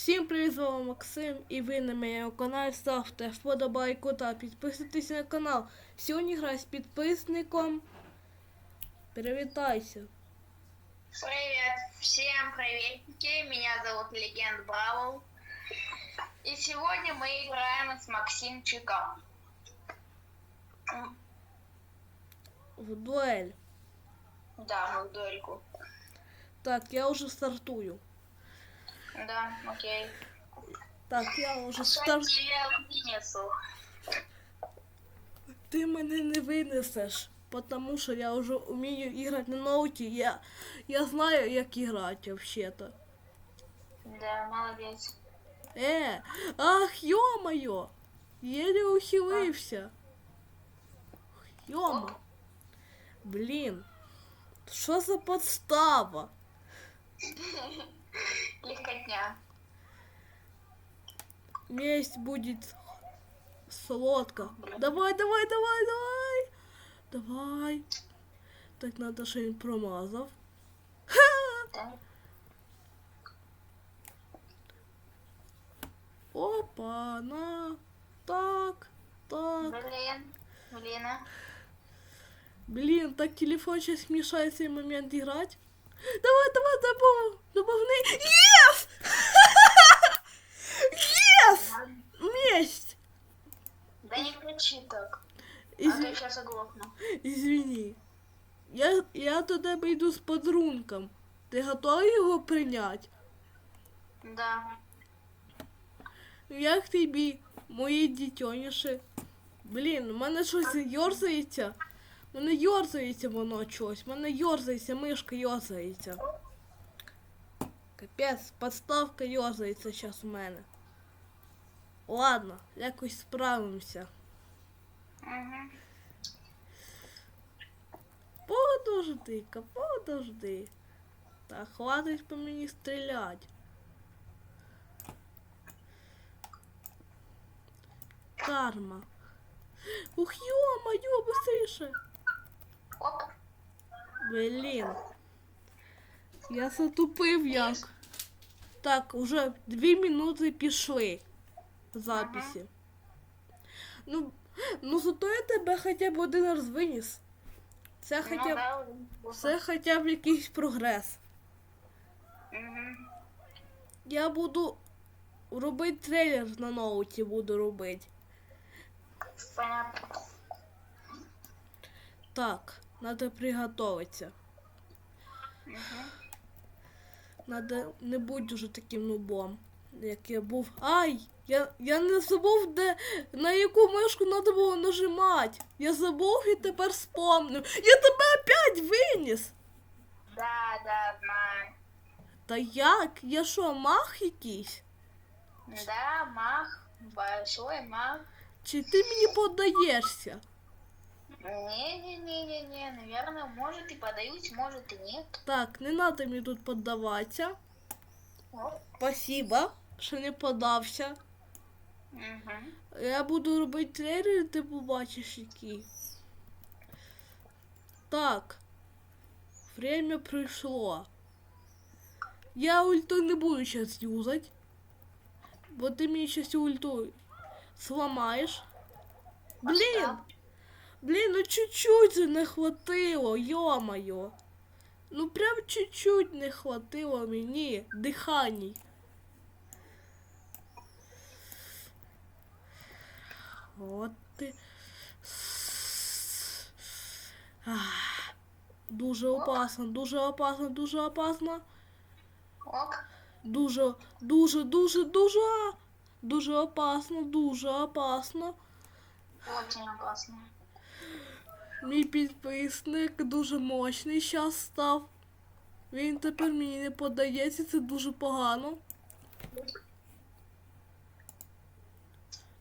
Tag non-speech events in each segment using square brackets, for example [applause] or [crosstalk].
Всім привіт, з вами Максим і ви на моєму каналі ставте вподобайку та підписуйтесь на канал. Сьогодні граю з підписником. Привітайся. Привет, всем приветики, меня зовут Легенд Бравл. И сегодня мы играем с Максимчиком. М, В дуель. Да, мы в дуэльку. Так, я вже стартую. Да, окей. Так, я Кстати, старт. я вынесу. Ти мене не винесеш, тому що я вже вмію грати на ноуті. Я, я знаю, як грати взагалі-то. Да, молодец. Е, ах, йо-моє! Єлі ухилився. Йома. Блін. Що за подстава? [laughs] Легкотня. Месть будет сладко. Давай, давай, давай, давай. Давай. Так надо, що він промазав. Да. Опа, на. Так, так. Блин, блин. а. Блін, так телефон сейчас мешает цей момент играть. Давай, давай, добав, добавни. Єс! Єс! Месть! Да не кричи так. А Із... то я сейчас оглохну. Извини. Я, я до тебе йду з подарунком. Ти готовий його прийняти? Да. Як тобі, мої дітьоніші? Блін, у мене щось йорзається. У мене йорзається воно щось. У мене йорзається, мишка йорзається. Капець, подставка йорзається зараз у мене. Ладно, якось справимося. Угу. Подожди-ка, подожди. Та хватить по мені стріляти. Карма. Ух, ё-моё, быстріше. Блін. Я затупив як. Так, уже дві минути пішли записі. Ну, ну зато я тебе хоча б один раз виніс. Це Ну хоча б. Це хоча б якийсь прогрес. Мгм. Я буду робити трейлер на ноуті, буду робити. Так, треба приготуватися. Мгм. Надо не будь уже таким нубом, як я був. Ай! Я, я не забув, де на яку мишку треба було нажимати. Я забув і тепер спомнив. Я тебе опять виніс. Да, да, знаю. Та як? Я що, мах якийсь? Да, мах, большой мах. Чи ти мені подаєшся? Не-не-не-не-не, наверное, может и подаюсь, может и нет. Так, не треба мені тут поддаватися. Спасибо, що не подався. Мгм. Я буду робити трейлер, ти побачиш який. Так. Время прийшло. Я ульту не буду зараз юзати. Бо ти мені зараз ульту сломаєш. Блін! Блін, ну чуть-чуть же не хватило, йо-моє. Ну прям чуть-чуть не хватило мені диханій. От ти. Ах, [sighs] Дуже опасно, дуже опасно, дуже опасно. Дуже, дуже, дуже, дуже, дуже опасно, дуже опасно. Очень опасно. Мій підписник дуже мощний зараз став. Він тепер мені не подається, це дуже погано.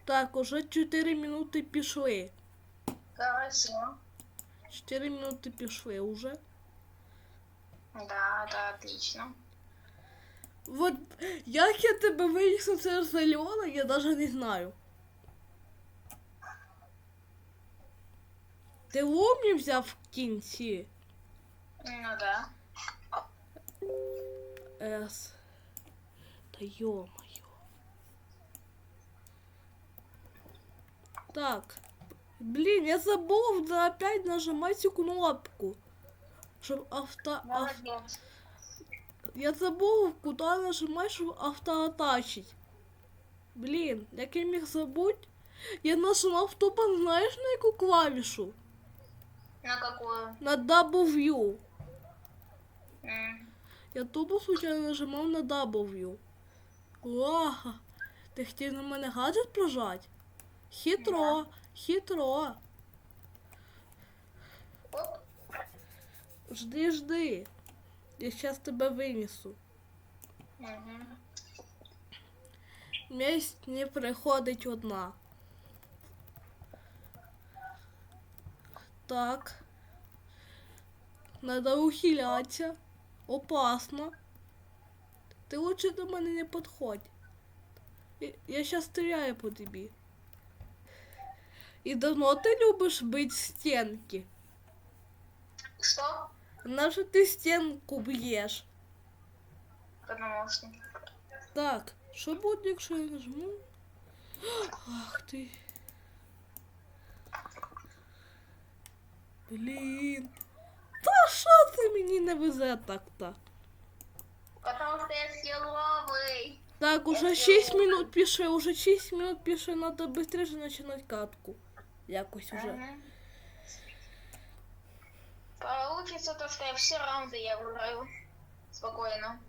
Так, уже 4 минути пішли. Хорошо. 4 минути пішли уже. Да, да, отлично. Вот як я тебе виніс на це зальона, я навіть не знаю. Ти ломні взяв в кінці? Ну да. С. Та ё-моё. Так. Блин, я забыл да, опять нажимать эту кнопку. Чтобы авто... ав- Молодец. Я забув, куди нажимаєш, щоб автоатачить. Блін, як я міг забути? Я нажимав тупо, знаєш на яку клавішу? На какую? На W. М. Я тупо случайно нажимав на W. Ага. Ти хотів на мене гаджет прожать? Хитро, хитро. Оп. Жди, жди. Я зараз тебе винесу. Мгм. Месть не приходить одна. Так. Надо ухиляться. Опасно. Ти лучше до мене не підходь. Я- щас стріляю по тобі. І давно ти любиш бити стінки? Что? Нащо ти стінку б'єш? Потому что. Так, що буде, якщо я нажму? Ах ти. Блін. Та що це мені не везе так-то? Потому что я силовый. Так, уже 6 минут пише, уже 6 минут пише, надо быстрее починати катку. Якось уже. Мгм. Получится то, что я все раунды я выиграю. Спокойно.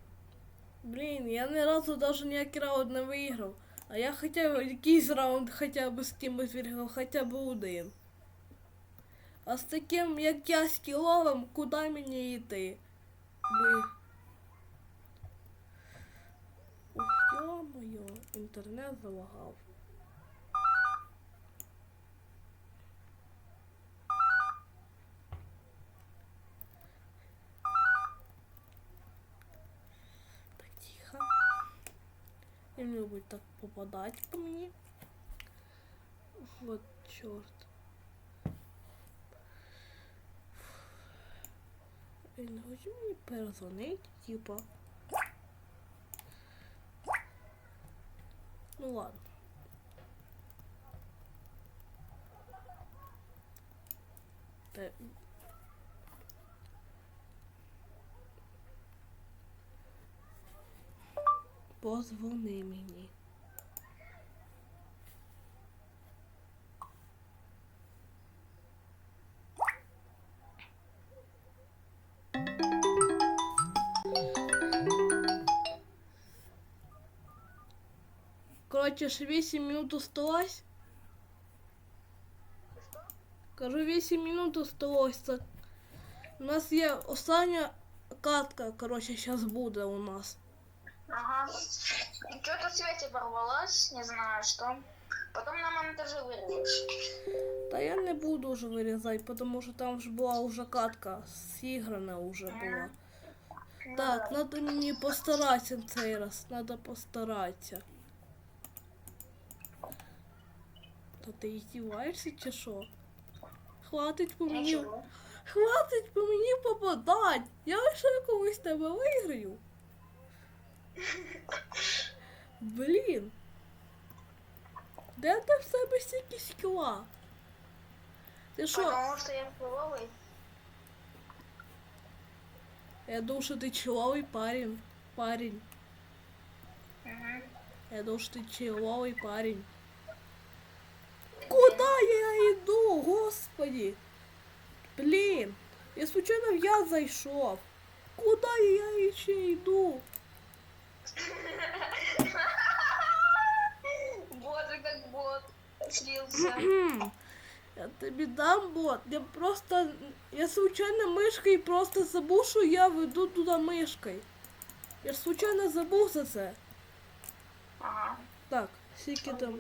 Блін, я ні разу даже ніякий раунд не виграв. А я хоча б якийсь раунд хоча б з кимось виграв, хоча б один. А з таким, як я з кіловим, куди мені йти? Ми... Ух, йо-моє, інтернет залагав. Не люблю так попадать по мне. Вот черт. Не хочу мені перезвонити, типа. Ну ладно. Та... Позвони мені. Коротше, ще 8 минут осталось. Кажу, 8 минут осталось. Це... У нас є остання катка, коротше, зараз буде у нас. Ага. Что-то связь оборвалась, не знаю что. Потом на монтаже вырвешь. Та я не буду вже вирізати, тому що там ж була вже катка, зіграна вже була. Ну Так, да. надо мені постаратися цей раз, надо постаратися. Та ти издеваешься чи що? Хватить по мені. Ничего. Хватить по мені попадать! Я ще колись тебе виграю. Блін. Де ти в себе стільки скла? Ти що? Потому что я силовый. Я думав, що ти чоловий парень. Парень. Мгм. Я думав, що ти чоловий парень. Куда я йду, господи? Блін, я случайно в я зайшов. Куда я ще йду? Боже, как бот слился. Я тобі дам бот. Я просто. Я случайно мишкою просто забув, що я веду туди мишкою. Я ж случайно забув за це. Ага. Так, скільки там.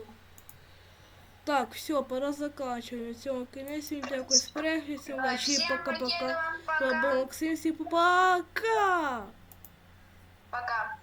Так, все, пора заканчивать. Все, кінець, всім дякую з перегляду, всім удачі, пока-пока. Максим, всім пока! Пока.